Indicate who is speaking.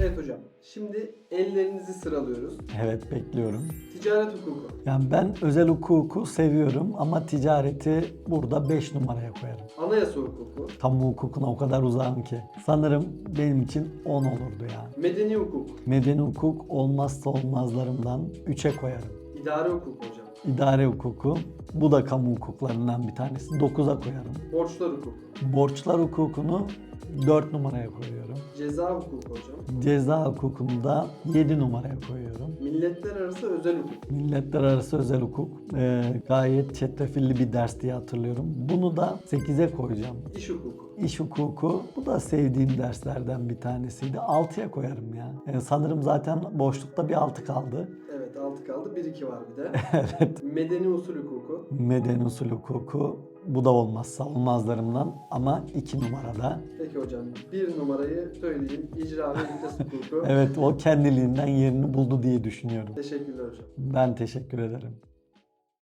Speaker 1: Evet hocam. Şimdi ellerinizi sıralıyoruz.
Speaker 2: Evet bekliyorum.
Speaker 1: Ticaret hukuku.
Speaker 2: Yani ben özel hukuku seviyorum ama ticareti burada 5 numaraya koyarım.
Speaker 1: Anayasa hukuku.
Speaker 2: Kamu hukukuna o kadar uzağım ki. Sanırım benim için 10 olurdu yani.
Speaker 1: Medeni hukuk.
Speaker 2: Medeni hukuk olmazsa olmazlarımdan 3'e koyarım.
Speaker 1: İdare hukuku hocam.
Speaker 2: İdare hukuku, bu da kamu hukuklarından bir tanesi. 9'a koyarım.
Speaker 1: Borçlar hukuku.
Speaker 2: Borçlar hukukunu 4 numaraya koyuyorum.
Speaker 1: Ceza hukuku hocam.
Speaker 2: Ceza hukukunu da 7 numaraya koyuyorum.
Speaker 1: Milletler arası özel hukuk.
Speaker 2: Milletler arası özel hukuk e, gayet çetrefilli bir ders diye hatırlıyorum. Bunu da 8'e koyacağım.
Speaker 1: İş hukuku.
Speaker 2: İş hukuku bu da sevdiğim derslerden bir tanesiydi. 6'ya koyarım ya. E, sanırım zaten boşlukta bir 6 kaldı.
Speaker 1: Evet 6 kaldı. 1-2 var bir de.
Speaker 2: evet.
Speaker 1: Medeni usul hukuku.
Speaker 2: Medeni usul hukuku bu da olmazsa olmazlarımdan ama 2 numarada.
Speaker 1: Peki hocam bir numarayı söyleyeyim. İcra ve vites hukuku.
Speaker 2: Evet o kendiliğinden yerini buldu diye düşünüyorum.
Speaker 1: Teşekkürler hocam.
Speaker 2: Ben teşekkür ederim.